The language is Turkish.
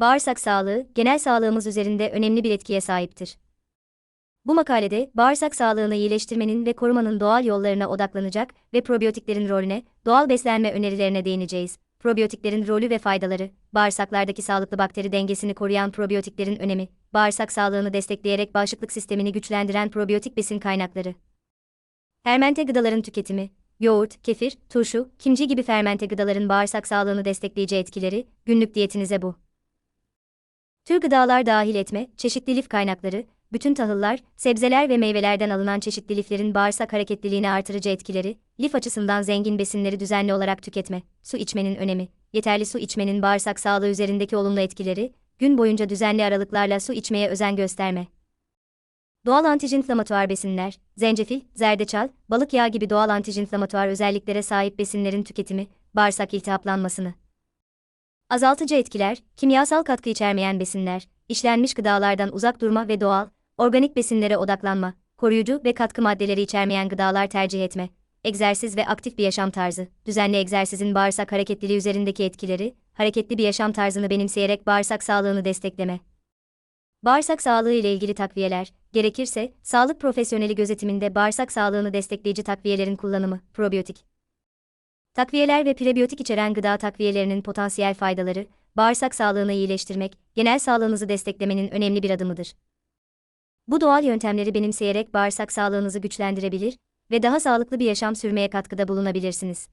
Bağırsak sağlığı, genel sağlığımız üzerinde önemli bir etkiye sahiptir. Bu makalede, bağırsak sağlığını iyileştirmenin ve korumanın doğal yollarına odaklanacak ve probiyotiklerin rolüne, doğal beslenme önerilerine değineceğiz. Probiyotiklerin rolü ve faydaları, bağırsaklardaki sağlıklı bakteri dengesini koruyan probiyotiklerin önemi, bağırsak sağlığını destekleyerek bağışıklık sistemini güçlendiren probiyotik besin kaynakları. Fermente gıdaların tüketimi, yoğurt, kefir, turşu, kimci gibi fermente gıdaların bağırsak sağlığını destekleyici etkileri, günlük diyetinize bu. Tür gıdalar dahil etme, çeşitli lif kaynakları, bütün tahıllar, sebzeler ve meyvelerden alınan çeşitli liflerin bağırsak hareketliliğini artırıcı etkileri, lif açısından zengin besinleri düzenli olarak tüketme, su içmenin önemi, yeterli su içmenin bağırsak sağlığı üzerindeki olumlu etkileri, gün boyunca düzenli aralıklarla su içmeye özen gösterme. Doğal antijinflamatuar besinler, zencefil, zerdeçal, balık yağı gibi doğal antijinflamatuar özelliklere sahip besinlerin tüketimi, bağırsak iltihaplanmasını azaltıcı etkiler, kimyasal katkı içermeyen besinler, işlenmiş gıdalardan uzak durma ve doğal, organik besinlere odaklanma, koruyucu ve katkı maddeleri içermeyen gıdalar tercih etme, egzersiz ve aktif bir yaşam tarzı, düzenli egzersizin bağırsak hareketliliği üzerindeki etkileri, hareketli bir yaşam tarzını benimseyerek bağırsak sağlığını destekleme. Bağırsak sağlığı ile ilgili takviyeler, gerekirse, sağlık profesyoneli gözetiminde bağırsak sağlığını destekleyici takviyelerin kullanımı, probiyotik. Takviyeler ve prebiyotik içeren gıda takviyelerinin potansiyel faydaları, bağırsak sağlığını iyileştirmek, genel sağlığınızı desteklemenin önemli bir adımıdır. Bu doğal yöntemleri benimseyerek bağırsak sağlığınızı güçlendirebilir ve daha sağlıklı bir yaşam sürmeye katkıda bulunabilirsiniz.